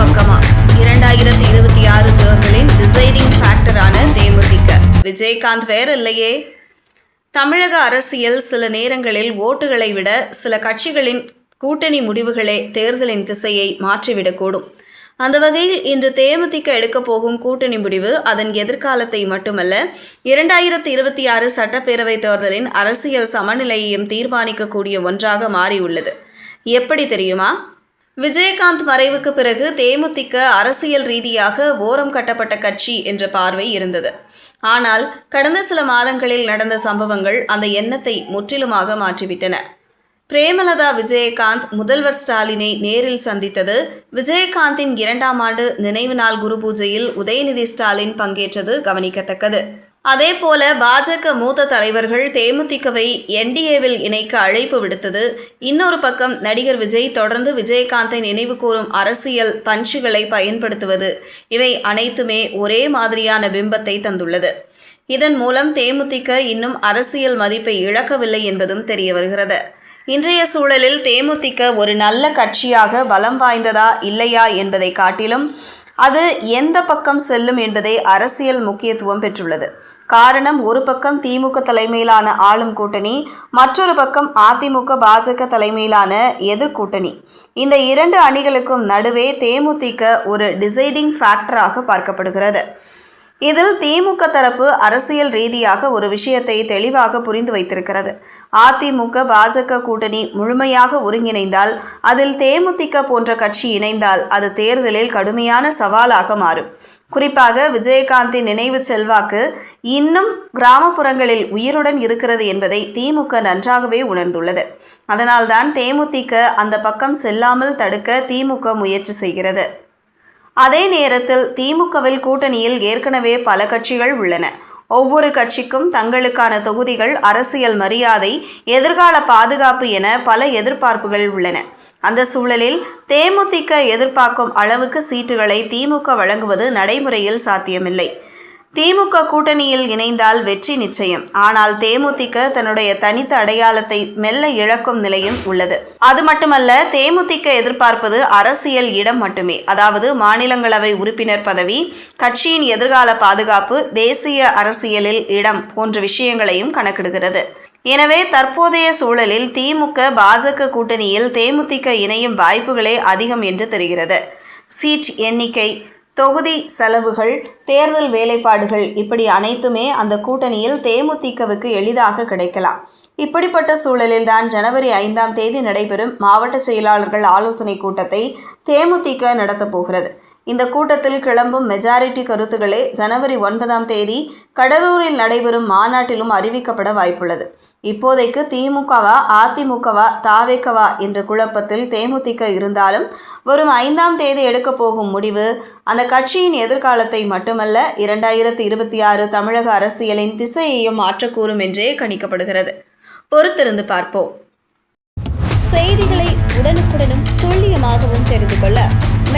பக்கமா. இரண்டாயிரத்தி இருபத்தி ஆறு தேர்தலின் டிசைடிங் ஃபேக்டரான தேமுதிக. விஜயகாந்த் வேற இல்லையே. தமிழக அரசியல் சில நேரங்களில் ஓட்டுகளை விட சில கட்சிகளின் கூட்டணி முடிவுகளே தேர்தலின் திசையை மாற்றிவிடக்கூடும். அந்த வகையில் இன்று தேமுதிக எடுக்கப் போகும் கூட்டணி முடிவு அதன் எதிர்காலத்தை மட்டுமல்ல இரண்டாயிரத்தி இருபத்தி ஆறு சட்டப்பேரவை தேர்தலின் அரசியல் சமநிலையையும் தீர்மானிக்கக்கூடிய ஒன்றாக மாறியுள்ளது. எப்படி தெரியுமா? விஜயகாந்த் மறைவுக்கு பிறகு தேமுதிக அரசியல் ரீதியாக ஓரம் கட்டப்பட்ட கட்சி என்ற பார்வை இருந்தது. ஆனால் கடந்த சில மாதங்களில் நடந்த சம்பவங்கள் அந்த எண்ணத்தை முற்றிலுமாக மாற்றிவிட்டன. பிரேமலதா விஜயகாந்த் முதல்வர் ஸ்டாலினை நேரில் சந்தித்தது விஜயகாந்தின் இரண்டாம் ஆண்டு நினைவு நாள் குரு பூஜையில் உதயநிதி ஸ்டாலின் பங்கேற்றது கவனிக்கத்தக்கது. அதேபோல பாஜக மூத்த தலைவர்கள் தேமுதிகவை என்டிஏவில் இணைக்க அழைப்பு விடுத்தது. இன்னொரு பக்கம் நடிகர் விஜய் தொடர்ந்து விஜயகாந்தை நினைவு கூறும் அரசியல் பஞ்சுகளை பயன்படுத்துவது. இவை அனைத்துமே ஒரே மாதிரியான பிம்பத்தை தந்துள்ளது. இதன் மூலம் தேமுதிக இன்னும் அரசியல் மதிப்பை இழக்கவில்லை என்பதும் தெரிய வருகிறது. இன்றைய சூழலில் தேமுதிக ஒரு நல்ல கட்சியாக பலம் வாய்ந்ததா இல்லையா என்பதை காட்டிலும் அது எந்த பக்கம் செல்லும் என்பதே அரசியல் முக்கியத்துவம் பெற்றுள்ளது. காரணம் ஒரு பக்கம் திமுக தலைமையிலான ஆளும் கூட்டணி மற்றொரு பக்கம் அதிமுக பாஜக தலைமையிலான எதிர்கூட்டணி இந்த இரண்டு அணிகளுக்கும் நடுவே தேமுதிக ஒரு டிசைடிங் ஃபேக்டராக பார்க்கப்படுகிறது. இதில் திமுக தரப்பு அரசியல் ரீதியாக ஒரு விஷயத்தை தெளிவாக புரிந்து வைத்திருக்கிறது. அதிமுக பாஜக கூட்டணி முழுமையாக ஒருங்கிணைந்தால் அதில் தேமுதிக போன்ற கட்சி இணைந்தால் அது தேர்தலில் கடுமையான சவாலாக மாறும். குறிப்பாக விஜயகாந்தின் நினைவு செல்வாக்கு இன்னும் கிராமப்புறங்களில் உயிருடன் இருக்கிறது என்பதை திமுக நன்றாகவே உணர்ந்துள்ளது. அதனால்தான் தேமுதிக அந்த பக்கம் செல்லாமல் தடுக்க திமுக முயற்சி செய்கிறது. அதே நேரத்தில் திமுகவில் கூட்டணியில் ஏற்கனவே பல கட்சிகள் உள்ளன. ஒவ்வொரு கட்சிக்கும் தங்களுக்கான தொகுதிகள் அரசியல் மரியாதை எதிர்கால பாதுகாப்பு என பல எதிர்பார்ப்புகள் உள்ளன. அந்த சூழலில் தேமுதிக எதிர்பார்க்கும் அளவுக்கு சீட்டுகளை திமுக வழங்குவது நடைமுறையில் சாத்தியமில்லை. திமுக கூட்டணியில் இணைந்தால் வெற்றி நிச்சயம். ஆனால் தேமுதிக தன்னுடைய தனித்த அடையாளத்தை மெல்ல இழக்கும் நிலையும் உள்ளது. அது மட்டுமல்ல தேமுதிக எதிர்பார்ப்பது அரசியல் இடம் மட்டுமே. அதாவது மாநிலங்களவை உறுப்பினர் பதவி கட்சியின் எதிர்கால பாதுகாப்பு தேசிய அரசியலில் இடம் போன்ற விஷயங்களையும் கணக்கிடுகிறது. எனவே தற்போதைய சூழலில் திமுக பாஜக கூட்டணியில் தேமுதிக இணையும் வாய்ப்புகளே அதிகம் என்று தெரிகிறது. சீட் எண்ணிக்கை தொகுதி செலவுகள் தேர்தல் வேலைப்பாடுகள் இப்படி அனைத்துமே அந்த கூட்டணியில் தேமுதிகவுக்கு எளிதாக கிடைக்கலாம். இப்படிப்பட்ட சூழலில்தான் ஜனவரி ஐந்தாம் தேதி நடைபெறும் மாவட்ட செயலாளர்கள் ஆலோசனை கூட்டத்தை தேமுதிக நடத்தப் போகிறது. இந்த கூட்டத்தில் கிளம்பும் மெஜாரிட்டி கருத்துக்களே ஜனவரி ஒன்பதாம் தேதி கடலூரில் நடைபெறும் மாநாட்டிலும் அறிவிக்கப்பட வாய்ப்புள்ளது. இப்போதைக்கு திமுகவா அதிமுகவா தாவேக்கவா என்ற குழப்பத்தில் தேமுதிக இருந்தாலும் வரும் ஐந்தாம் தேதி எடுக்கப் போகும் முடிவு அந்த கட்சியின் எதிர்காலத்தை மட்டுமல்ல இரண்டாயிரத்தி இருபத்தி ஆறு தமிழக அரசியலின் திசையையும் மாற்றக்கூறும் என்றே கணிக்கப்படுகிறது. பொறுத்திருந்து பார்ப்போம். செய்திகளை உடனுக்குடனும் துல்லியமாகவும் தெரிந்து கொள்ள